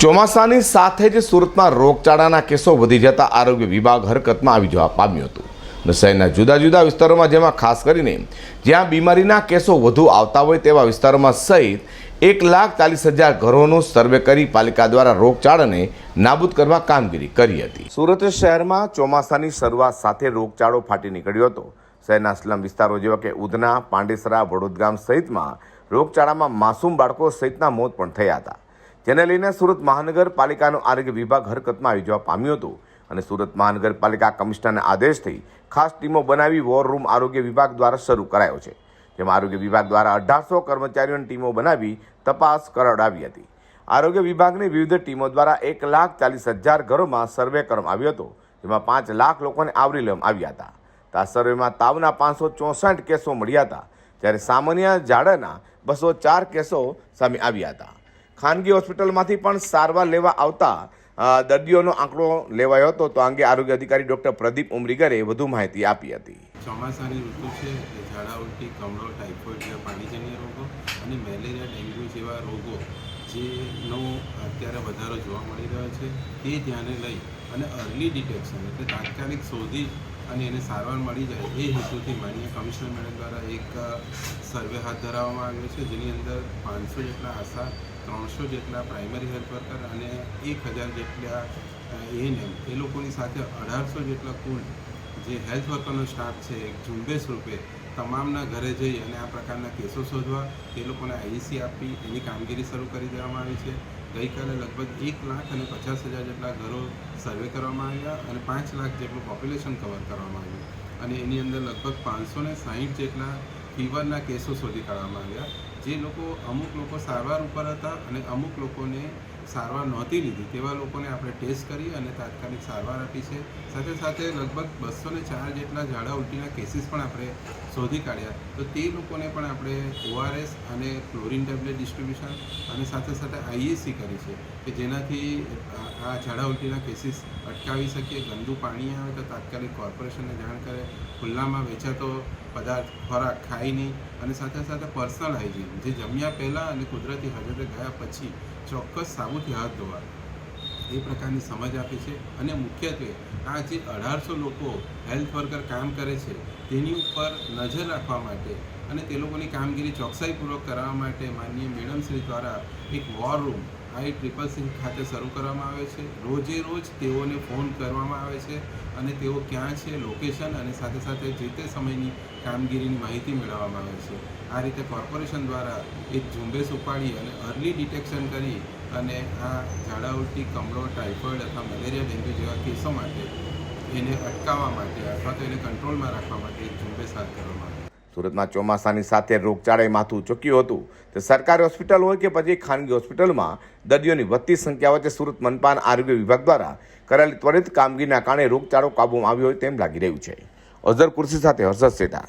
ચોમાસાની સાથે જ સુરતમાં રોગચાળાના કેસો વધી જતા આરોગ્ય વિભાગ હરકતમાં આવી જવા પામ્યું હતું. શહેરના જુદા જુદા વિસ્તારોમાં જેમાં ખાસ કરીને જ્યાં બીમારીના કેસો વધુ આવતા હોય તેવા વિસ્તારોમાં સહિત એક લાખ ચાલીસ હજાર ઘરોનું સર્વે કરી પાલિકા દ્વારા રોગચાળાને નાબૂદ કરવા કામગીરી કરી હતી. સુરત શહેરમાં ચોમાસાની શરૂઆત સાથે રોગચાળો ફાટી નીકળ્યો હતો. શહેરના સ્લમ વિસ્તારો જેવા કે ઉધના, પાંડેસરા, વડોદગામ સહિતમાં રોગચાળામાં માસૂમ બાળકો સહિતના મોત પણ થયા હતા. જેને લઈને સુરત મહાનગરપાલિકાનો આરોગ્ય વિભાગ હરકતમાં આવી જવા પામ્યો હતો અને સુરત મહાનગરપાલિકા કમિશનરના આદેશથી ખાસ ટીમો બનાવી વોર રૂમ આરોગ્ય વિભાગ દ્વારા શરૂ કરાયો છે. જેમાં આરોગ્ય વિભાગ દ્વારા અઢારસો કર્મચારીઓની ટીમો બનાવી તપાસ કરાવડાવી હતી. આરોગ્ય વિભાગની વિવિધ ટીમો દ્વારા એક લાખ ચાલીસ હજાર ઘરોમાં સર્વે કરવામાં આવ્યો હતો, જેમાં પાંચ લાખ લોકોને આવરી લેવામાં આવ્યા હતા. આ સર્વેમાં તાવના પાંચસો ચોસઠ કેસો મળ્યા હતા, જ્યારે સામાન્ય ઝાડાના બસો ચાર કેસો સામે આવ્યા હતા. ખાનગી હોસ્પિટલમાંથી પણ સારવાર લેવા આવતા દર્દીઓનો આંકડો લેવાયો હતો. તો આ અંગે આરોગ્ય અધિકારી ડોક્ટર પ્રદીપ ઉમરીગરે વધુ માહિતી આપી હતી. ચોમાસાની ઋતુ છે ઝાડા ઉલટી, કમળો, ટાઇફોઇડ જેવા પાણીજન્ય રોગો અને મેલેરિયા, ડેન્ગ્યુ જેવા રોગો જેનો અત્યારે વધારો જોવા મળી રહ્યો છે, તે ધ્યાને લઈ અને અર્લી ડિટેક્શન એટલે તાત્કાલિક શોધી અને એને સારવાર મળી જાય એ હેતુથી માનનીય કમિશનર મેડમ દ્વારા એક સર્વે હાથ ધરવામાં આવ્યો છે, જેની અંદર પાંચસો જેટલા આશા ત્રણસો જેટલા પ્રાઇમરી હેલ્થ વર્કર અને એક હજાર જેટલા એએનએમ એ લોકોની સાથે અઢારસો જેટલા કુલ જે હેલ્થ વર્કરનો સ્ટાફ છે, એક ઝુંબેશ રૂપે તમામના ઘરે જઈ અને આ પ્રકારના કેસો શોધવા, તે લોકોને આઈસી આપી, એની કામગીરી શરૂ કરી દેવામાં આવી છે. ગઈકાલે લગભગ એક લાખ અને પચાસ હજાર જેટલા ઘરો સર્વે કરવામાં આવ્યા અને પાંચ લાખ જેટલું પોપ્યુલેશન કવર કરવામાં આવ્યું. અને એની અંદર લગભગ પાંચસો ને સાહીઠ જેટલા ફીવરના કેસો શોધી કાઢવામાં આવ્યા. જે લોકો અમુક લોકો સારવાર ઉપર હતા અને અમુક લોકોને સારવાર નહોતી લીધી. તેવા લોકોને આપણે ટેસ્ટ કરી અને તાત્કાલિક સારવાર આપી છે. સાથે સાથે લગભગ બસો ને ચાર જેટલા ઝાડા ઉલટીના કેસીસ પણ આપણે શોધી કાઢ્યા. તો તે લોકોને પણ આપણે ઓઆરએસ અને ક્લોરિન ટેબ્લેટ ડિસ્ટ્રીબ્યુશન અને સાથે સાથે આઈએસસી કરી છે કે જેનાથી આ ઝાડા ઉલટીના કેસીસ અટકાવી શકીએ, ગંદુ પાણી આવે તો તાત્કાલિક કોર્પોરેશનને જાણ કરે, ખુલ્લામાં વેચાતો પદાર્થ, ખોરાક ખાઈ નહીં અને સાથે સાથે પર્સનલ હાઇજીન જે જમ્યા પહેલાં અને કુદરતી હાજતે ગયા પછી ચોક્કસ સાબુથી હાથ ધોવા. એ પ્રકારની સમજ આપી છે અને મુખ્યત્વે આ જે અઢારસો લોકો હેલ્થ વર્કર કામ કરે છે, તેની ઉપર નજર રાખવા માટે અને તે લોકોની કામગીરી ચોકસાઈપૂર્વક કરવા માટે માનનીય મેડમ શ્રી દ્વારા એક વોર રૂમ આઈ ટ્રિપલ સિંહ ખાતે શરૂ કરવામાં આવે છે. રોજે રોજ તેઓને ફોન કરવામાં આવે છે અને તેઓ ક્યાં છે, લોકેશન અને સાથે સાથે જે તે સમયની કામગીરીની માહિતી મેળવવામાં આવે છે. આ રીતે કોર્પોરેશન દ્વારા એક ઝુંબેશ ઉપાડી અને અર્લી ડિટેક્શન કરી અને આ ઝાડા કમળો, ટાઇફોઇડ અથવા મેલેરિયા ડેન્ગ્યુ જેવા કેસો માટે એને અટકાવવા માટે અથવા તો એને કંટ્રોલમાં રાખવા માટે એક ઝુંબેશ હાથ ધરવામાં આવી સુરતમાં ચોમાસાની સાથે રોગચાળાએ માથું ચૂક્યું હતું. તે સરકારી હોસ્પિટલ હોય કે પછી ખાનગી હોસ્પિટલમાં દર્દીઓની વધતી સંખ્યા વચ્ચે સુરત મનપાન આરોગ્ય વિભાગ દ્વારા કરેલી ત્વરિત કામગીરીના કારણે રોગચાળો કાબૂમાં આવ્યો હોય તેમ લાગી રહ્યું છે. અઝર કુર્સી સાથે હર્ષદ સેઠા